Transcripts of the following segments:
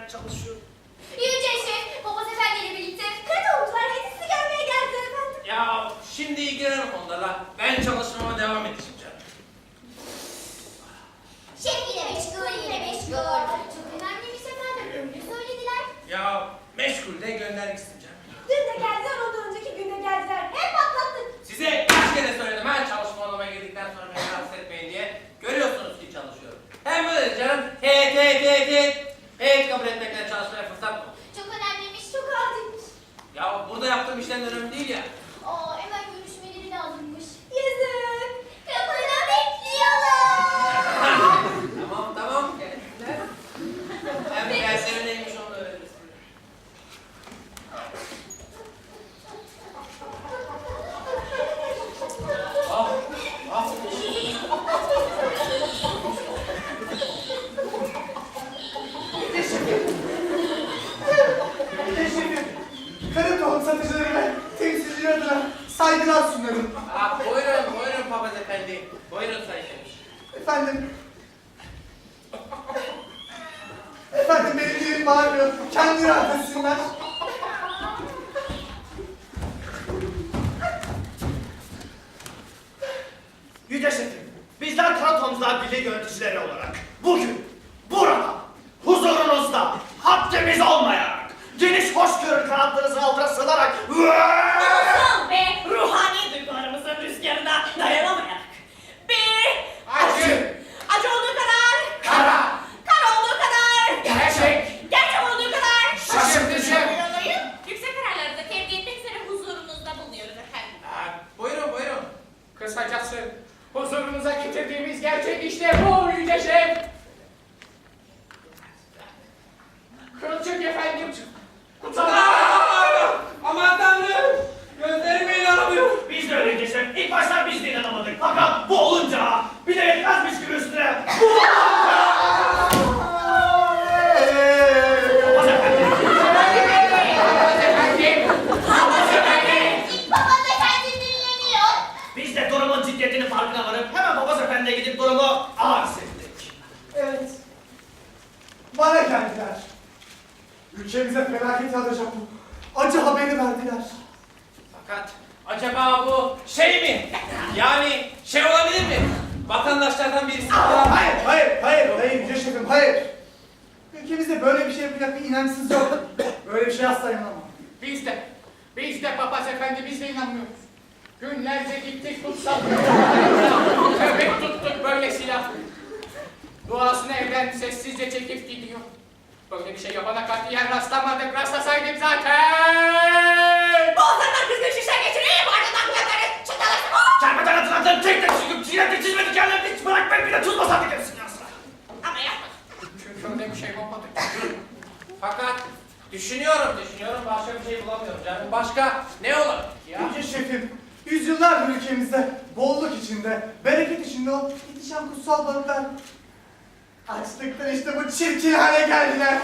öğrenmeye çalışıyorum. Yüce Şef, Papaz Efendi ile birlikte Karadoğlular hedisi gelmeye geldi efendim. Ya şimdi ilgilenin onlarla. Ben çalışmama devam edeceğim canım. Şef yine meşgul, yine meşgul. Çok önemli bir sefer de ömrü söylediler. Ya meşgul de gönder gitsin. Dün de geldiler, ondan önceki gün de geldiler. Hep atlattık. Size kaç kere söyledim her çalışma odama girdikten sonra beni rahatsız etmeyin diye. Görüyorsunuz ki çalışıyorum. Hem böyle canım. He he he he Hey kabul etmekle çalışmaya fırsat mı? Çok önemliymiş, çok acilmiş. Ya burada yaptığım işten önemli değil ya. Aa, hemen dilim bağırmıyor. Kendi rahat etsinler. Yüce Şefim, bizler Karatomuzlar Birliği yöneticileri olarak bugün Kısacası huzurunuza getirdiğimiz gerçek işte bu Yüce Şef. Kılçık efendim. Kutsal. Aman tanrım! Gözlerime inanamıyorum. biz de öyle Şef. İlk başta biz de inanamadık. Fakat bu olunca bir de yetmezmiş gibi üstüne bu Papaz Bana geldiler. Ülkemize felaket bu. Acı haberi verdiler. Fakat acaba bu şey mi? Yani şey olabilir mi? Vatandaşlardan birisi. Hayır, hayır, hayır, hayır Yüce Şefim, hayır. Ülkemizde böyle bir şey yapacak bir inançsız yok. Böyle bir şey asla inanmam. Biz de, biz de papaz efendi biz de inanmıyoruz. Günlerce gittik kutsal. Köpek tuttuk böyle silah. Duasını evden sessizce çekip gidiyor. Böyle bir şey yapana katiyen rastlamadık. Rastlasaydık zaten. Boğazından kızgın şişe geçireyim ardından kulakları çatalasın o. Kermeden atılan tek tek çıkıp çiğnedi çizmedi kendini hiç bırakmayıp bir de tuz basardık hepsini asla. Ama yapma. Çünkü öyle bir şey olmadı. Fakat düşünüyorum, düşünüyorum başka bir şey bulamıyorum canım. Başka ne olabilir ya? Yüce Şefim, yüzyıllardır ülkemizde bolluk içinde, bereket içinde o ihtişam kutsal balıklar açlıktan işte bu çirkin hale geldiler.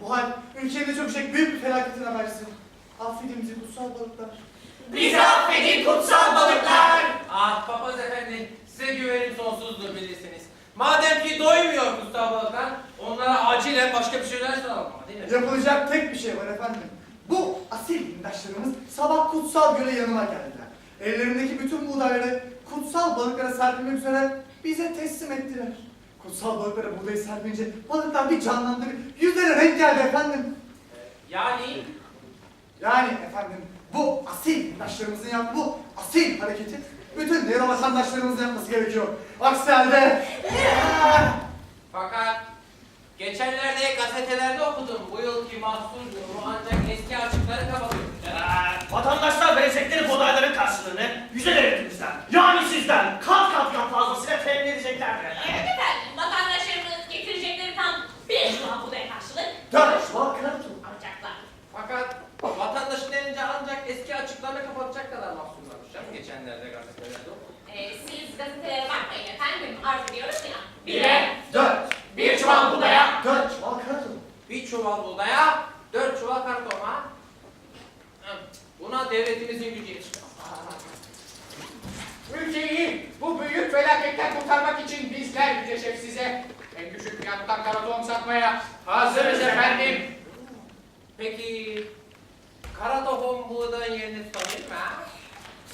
Bu hal ülkemde çok şey büyük bir felaketin habercisi. Affedin bizi kutsal balıklar. Bizi affedin kutsal balıklar. Ah papaz efendi, size güvenim sonsuzdur bilirsiniz. Madem ki doymuyor kutsal balıklar, onlara acilen başka bir şeyler sunalım ama değil mi? Yapılacak tek bir şey var efendim. Bu asil dindaşlarımız sabah kutsal göle yanıma geldiler. Ellerindeki bütün buğdayları kutsal balıklara serpilmek üzere bize teslim ettiler. Kutsal balıklara buğdayı serpince balıklar bir canlandı, bir yüzlerine renk geldi efendim. Yani Yani efendim bu asil dindaşlarımızın yaptığı bu asil hareketi bütün diğer vatandaşlarımızın yapması gerekiyor. Aksi halde... fakat geçenlerde gazetelerde okudum bu yılki mahsul durumu ancak eski açıkları kapatıyor. Ee, vatandaşlar verecekleri buğdayların karşılığını yüce devletimizden yani sizden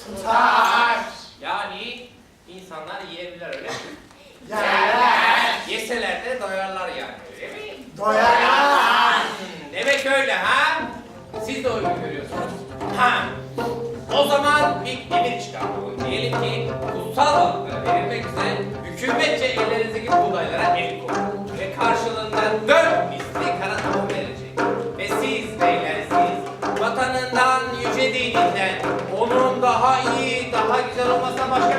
tutar. Yani insanlar yiyebilir öyle mi? Yerler. Yeseler de doyarlar yani öyle mi? Doyarlar. Demek öyle ha? Siz de öyle görüyorsunuz. Ha. O zaman bir emir çıkartalım. Diyelim ki kutsal balıklara verilmek üzere hükümetçe ellerinizdeki buğdaylara el koyun. Ve karşılığında dört はいい高木城政町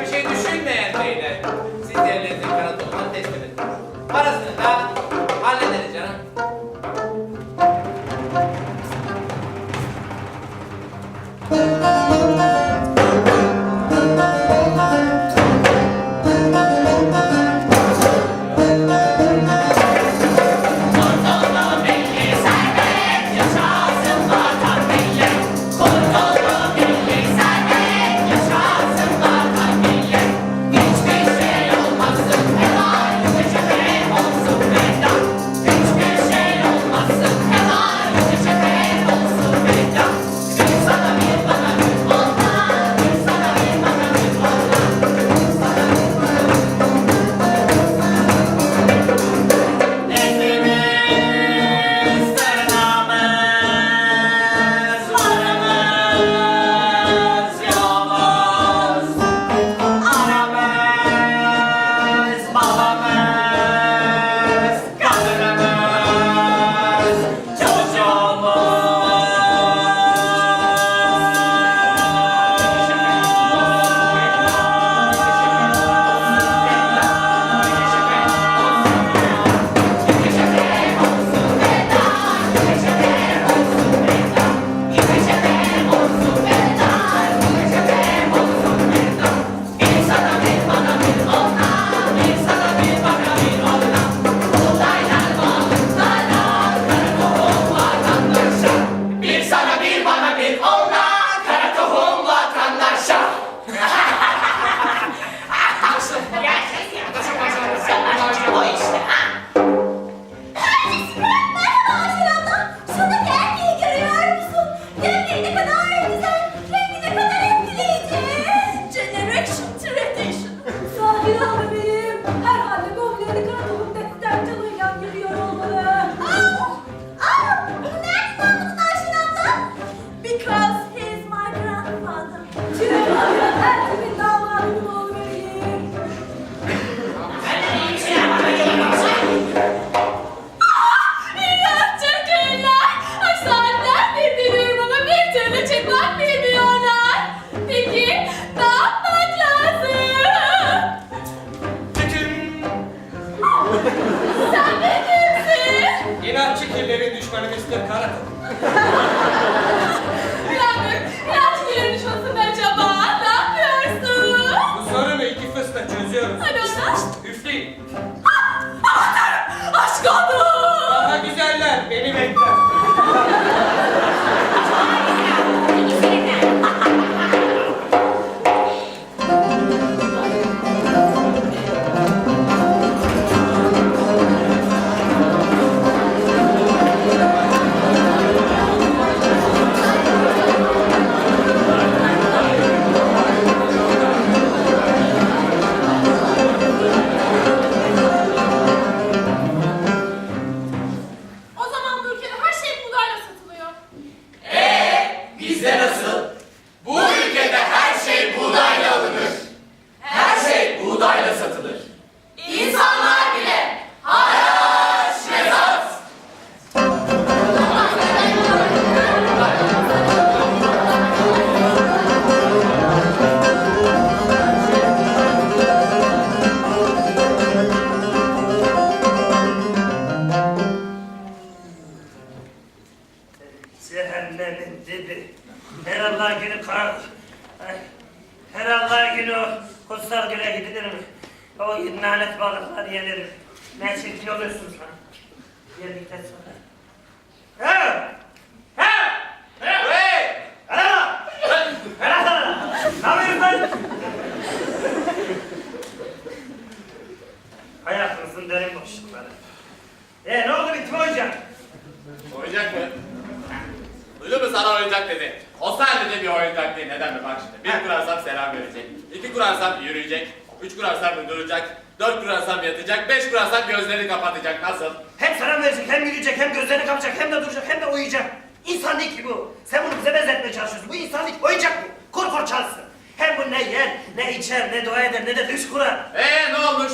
Müdür mü sana oyuncak dedi. O sadece bir oyuncak değil. Neden mi bak şimdi. Bir kurarsam selam verecek. iki kurarsam yürüyecek. Üç kurarsam duracak. Dört kurarsam yatacak. Beş kurarsam gözlerini kapatacak. Nasıl? Hem selam verecek, hem yürüyecek, hem gözlerini kapatacak, hem de duracak, hem de uyuyacak. İnsanlık ki bu. Sen bunu bize benzetmeye çalışıyorsun. Bu insanlık oyuncak mı? Kor kor çalsın. Hem bu ne yer, ne içer, ne dua eder, ne de düş kurar. Eee ne olmuş?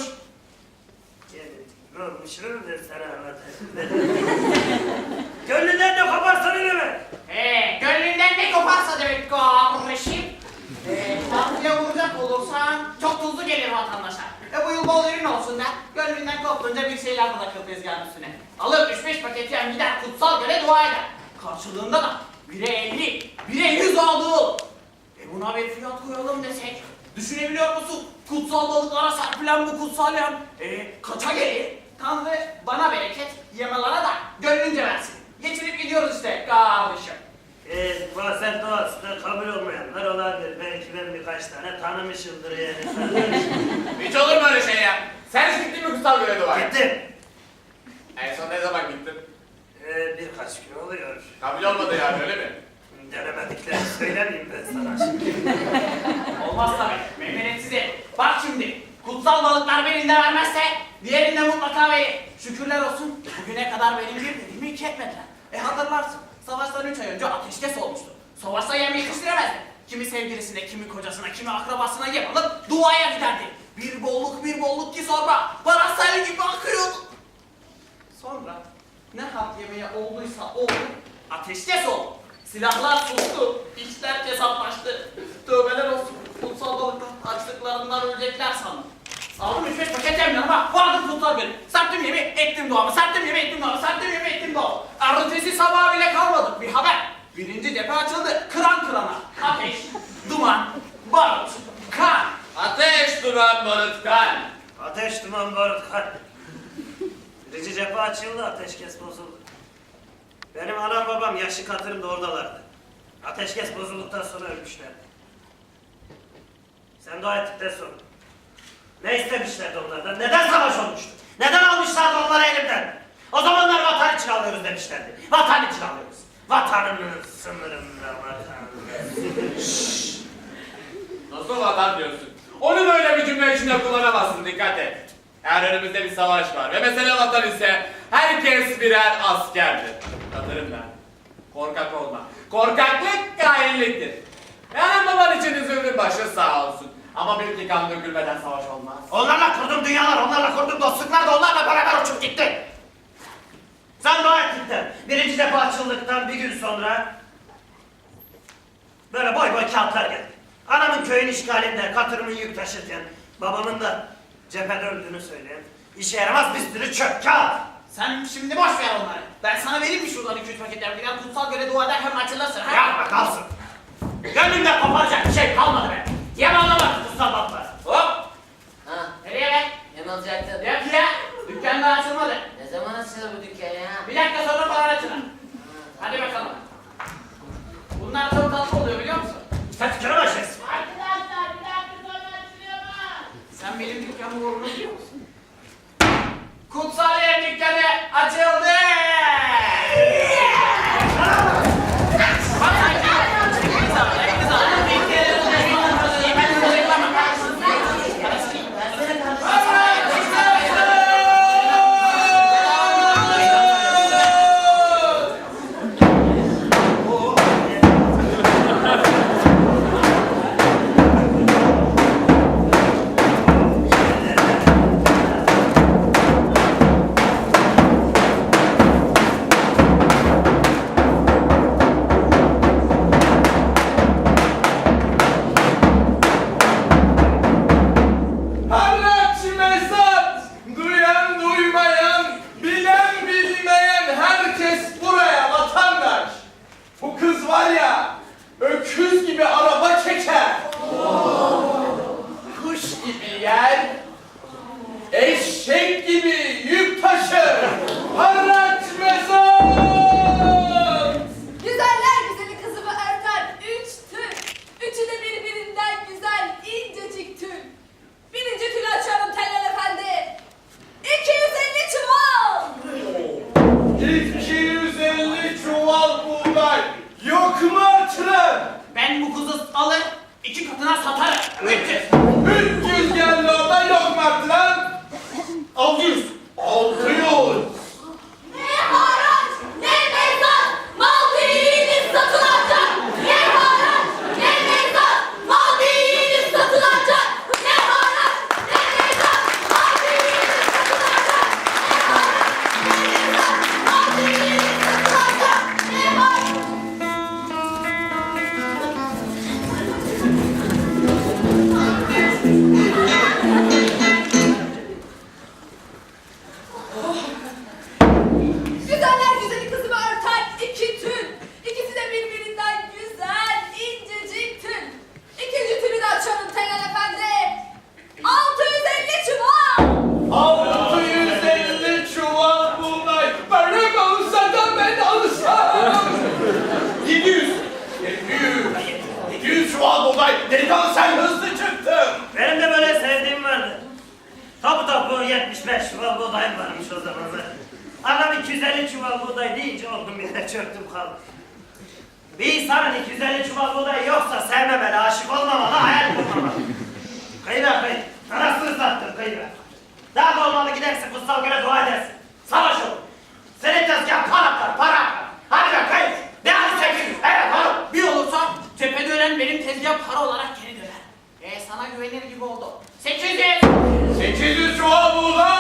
Ne olmuş? Ne sana anlatayım. Gönlünden ne koparsan elime. Ee, gönlünden ne koparsa demek kardeşim. Ee, tatlıya vuracak olursan çok tuzlu gelir vatandaşa. E bu yıl bol ürün olsun da gönlünden koptunca bir şeyler bırakır tezgahın üstüne. Alır üç beş paket yem gider kutsal göle dua eder. Karşılığında da bire elli, bire yüz aldığı olur. E buna bir fiyat koyalım desek. Düşünebiliyor musun? Kutsal balıklara serpilen bu kutsal yem. E kaça gelir? Tanrı bana bereket, yemelere da gönlünce versin. Geçirip gidiyoruz işte kardeşim. Ee, bazen doğasında kabul olmayanlar olabilir. Belki ben birkaç tane tanımışımdır yani. Hiç olur mu öyle şey ya? Sen hiç gittin mi kutsal göle dua? Gittim. En son ne zaman gittin? Ee, birkaç gün oluyor. Kabul olmadı yani öyle mi? Denemediklerini söylemeyeyim ben sana şimdi. Olmaz tabii. Herif. Bak şimdi. Kutsal balıklar birinde vermezse diğerinde mutlaka verir. Şükürler olsun. Bugüne kadar benim bir dediğimi iki etmediler. E hatırlarsın. Savaştan üç ay önce ateşkes olmuştu. Savaşta yem yetiştiremezdi. Kimi sevgilisine, kimi kocasına, kimi akrabasına yem alıp duaya giderdi. Bir bolluk bir bolluk ki sonra bana sel gibi akıyordu. Sonra ne halt yemeği olduysa oldu. Ateşkes oldu. Silahlar sustu. İşler kesaplaştı. Tövbeler olsun. Kutsal balıklar açlıklarından ölecekler sandım. Aldım üç beş paket yem yanıma. Vardım kutsal benim. Serptim yemi, ettim duamı. Serptim yemi, ettim duamı. Serptim yemi, ettim duamı. Ertesi sabah bile kalmadı. Bir haber. Birinci cephe açıldı. Kıran kırana. Ateş, duman, barut, kan. Ateş duran barut kan. Ateş, duman, barut, kan. Birinci cephe açıldı, ateşkes bozuldu. Benim anam babam yaşı katırım da oradalardı. Ateşkes bozulduktan sonra ölmüşlerdi. Sen dua ettikten sonra. Ne istemişlerdi onlardan? Neden savaş olmuştu? Neden almışlardı onları elimden? O zamanlar vatan için alıyoruz demişlerdi. Vatan için alıyoruz. Vatanımın sınırında vatanım. Nasıl vatan diyorsun? Onu böyle bir cümle içinde kullanamazsın dikkat et. Eğer önümüzde bir savaş var ve mesele vatan ise herkes birer askerdir. Hatırım ben. Korkak olma. Korkaklık kainliktir. Yani baban için üzüldün başı sağ olsun. Ama bir ki kan dökülmeden savaş olmaz. Onlarla kurduğum dünyalar, onlarla kurduğum dostluklar da onlarla beraber uçup gitti. Sen dua ettikten, birinci defa açıldıktan bir gün sonra böyle boy boy kağıtlar geldi. Anamın köyün işgalinde, katırımın yük taşırken, babamın da cephede öldüğünü söyleyen, işe yaramaz bir sürü çöp kağıt. Sen şimdi boş ver onları. Ben sana vereyim mi şuradan iki üç paketler? Gider kutsal göle dua eder hem açılırsın. ha? Yapma kalsın. Gönlümde koparacak bir şey kalmadı be. Yem anlamadı kutsal balıklar. Hop! Ha, Nereye be? ne alacaktın? Yok ya. Dükkan daha açılmadı. Ne zaman açılır bu dükkan ya? Bir dakika sonra falan açılır. Hadi bakalım. Bunlar çok tatlı oluyor biliyor musun? Sen tükene başlarsın. Arkadaşlar bir dakika sonra açılıyor mu? Sen benim dükkanımı uğruna biliyor musun? Kutsal yer dükkanı açıldı! Bak が悟る。İnsanın 250 çuval buğday yoksa sevmemeli, aşık olmamalı, hayal kurmamalı. Kıyla kıy, anasını sattım kıyla. Daha da olmalı gidersin kutsal güne dua edersin. Savaş olur. Senin tezgahın para akar, para akar. Hadi be kayıt. Ne hadi 800, evet hanım. Bir olursa cephede ölen benim tezgah para olarak geri döner. E sana güvenir gibi oldu. 800. 800 çuval buğday.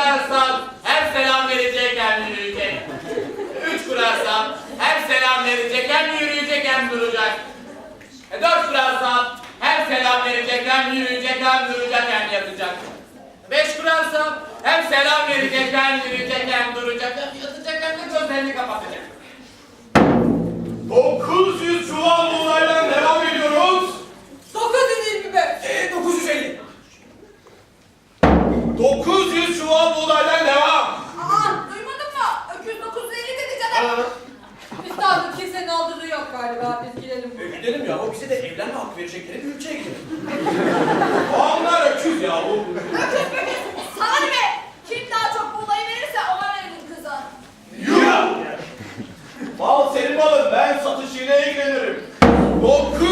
İki kurasan hem selam verecek hem yürüyecek. Üç kurasan hem selam verecek hem yürüyecek hem duracak. E, dört kurasan hem selam verecek hem yürüyecek hem duracak hem yatacak. Beş kurasan hem selam verecek hem yürüyecek hem duracak hem yatacak hem de gözlerini kapatacak. 900 galiba. Biz gidelim E, gidelim ya. O bize de evlenme hakkı verecekleri bir ülkeye gidelim. Onlar öküz ya. Bu. Öküz böküz. Sana ne be? Kim daha çok buğdayı verirse ona verelim kızı. Yuh! Mal senin malın. Ben satışıyla ilgilenirim. 900